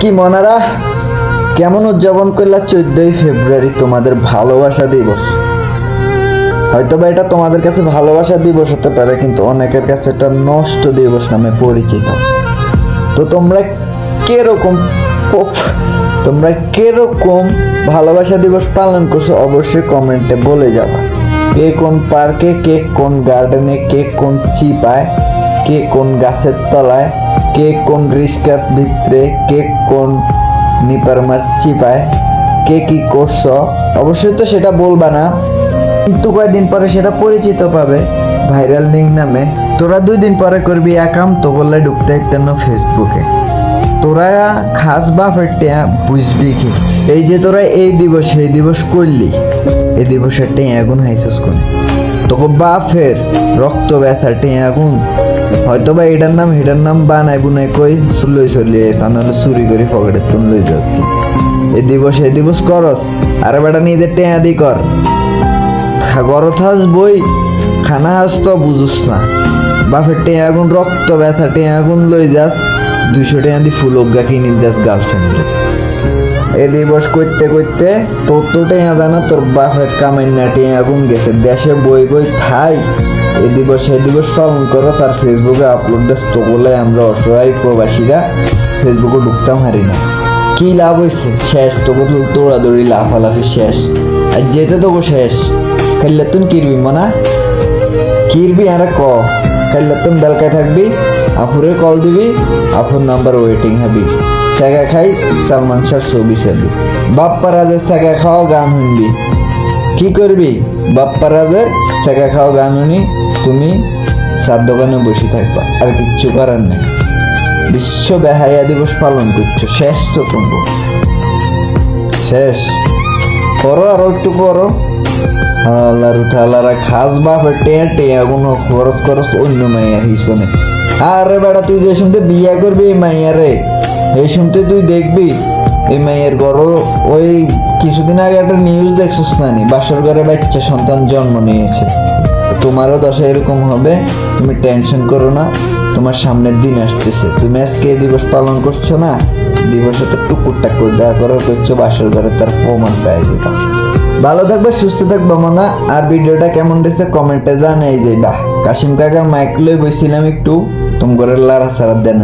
কি মনারা? কেমন উদযাপন করলা চোদ্দই ফেব্রুয়ারি? তোমাদের ভালোবাসা দিবস। হয়তো বা এটা তোমাদের কাছে ভালোবাসা দিবস হতে পারে, কিন্তু অনেকের কাছে এটা নষ্ট দিবস নামে পরিচিত। তো তোমরা কীরকম তোমরা কীরকম ভালোবাসা দিবস পালন করছ অবশ্যই কমেন্টে বলে যাবা। কে কোন পার্কে, কে কোন গার্ডেনে, কে কোন চিপায়, কে কোন গাছের তলায় কে কোন রিস্কার ভিতরে কে কোন নিপার মাছ চিপায়, কে কি করছ? অবশ্যই তো সেটা বলবা না। কিন্তু কয়েকদিন পরে সেটা পরিচিত পাবে, ভাইরাল লিঙ্ক নামে। তোরা দুই দিন পরে করবি একাম তো বললে ঢুকতে না ফেসবুকে। তোরা খাস বা ফেটে বুঝবি কি? এই যে তোরা এই দিবস এই দিবস করলি। এই দিবসের টেঁ আগুন হাইছিস কোন তোকে বাফের রক্ত ব্যথা টেঁ আগুন হয়তো বা এটার নাম হেটার নাম বানাই বুনাই কই লই চলি আইসা নাহলে চুরি করে পকেটে তুন লই যাস কি এই দিবস এই দিবস করস, আরে বেটা নিজের টেঁ দি কর। গরত হাস বই, খানা হাস তো বুঝুস না। বাপের টেঁ আগুন রক্ত ব্যথা টেঁ আগুন লই যাস, দুইশো টাকা দি ফুল অজ্ঞা কিনে যাস গার্লফ্রেন্ডে এ দিবস করতে করতে তোর তো টেঁয়া জানা তোর বাপের কামাই না টেঁ আগুন গেছে। দেশে বই বই থাই। এ দিবস এই দিবস পালন করস আর ফেসবুকে আপলোড দিস তো বলে আমরা অসহায় প্রবাসীরা ফেসবুকে ঢুকতাম, হারি না। কি লাভ হয়েছে শেষ, তোকে দৌড়াদৌড়ি, লাফালাফি শেষ। আর যেতে তোকে শেষ। খেললে তুই কিরবি, মনা? কিরবি আর ক? খেললে তুই বেলকায় থাকবি, আপুরে কল দিবি, আপুর নাম্বার ওয়েটিং হবি। সেগা খাই, সালমান শাহ ছবি চাবি বাপ্পা রাজের সেগা খাওয়া গান শুনবি। কি করবি? বাপ্পা রাজের সেগা খাওয়া গান শুনি, তুমি সাত দোকানে বসে থাকবা, আর কিচ্ছু করার নেই। বিশ্ব বেহায়া দিবস পালন করছ, শেষ তো তুমি শেষ। করো আর একটু করো। আল্লাহর তালারা খাস বাপে টেয়া টেয়া, কোনো খরচ খরচ অন্য মাইয়ার হিসনে আরে বেটা, তুই যে শুনতে বিয়া করবি মাইয়ারে, এই শুনতে তুই দেখবি। এই মেয়ের ঘর ওই কিছুদিন আগে একটা নিউজ দেখছিস না নি বাসর ঘরে বাচ্চা সন্তান জন্ম নিয়েছে। তোমারও দশা এরকম হবে, তুমি টেনশন করো না, তোমার সামনের দিন আসতেছে। তুমি আজকে এই দিবস পালন করছ না, দিবসে তো টুকুর টাকুর যা করার করছ, বাসর ঘরে তার প্রমাণ পাই দিবা। ভালো থাকবে, সুস্থ থাকবে, মনা। আর ভিডিওটা কেমন দিচ্ছে কমেন্টে জানাই যাইবা। কাশিম কাকার মাইক লই বইছিলাম একটু, তুমি করে লারা সারা দেন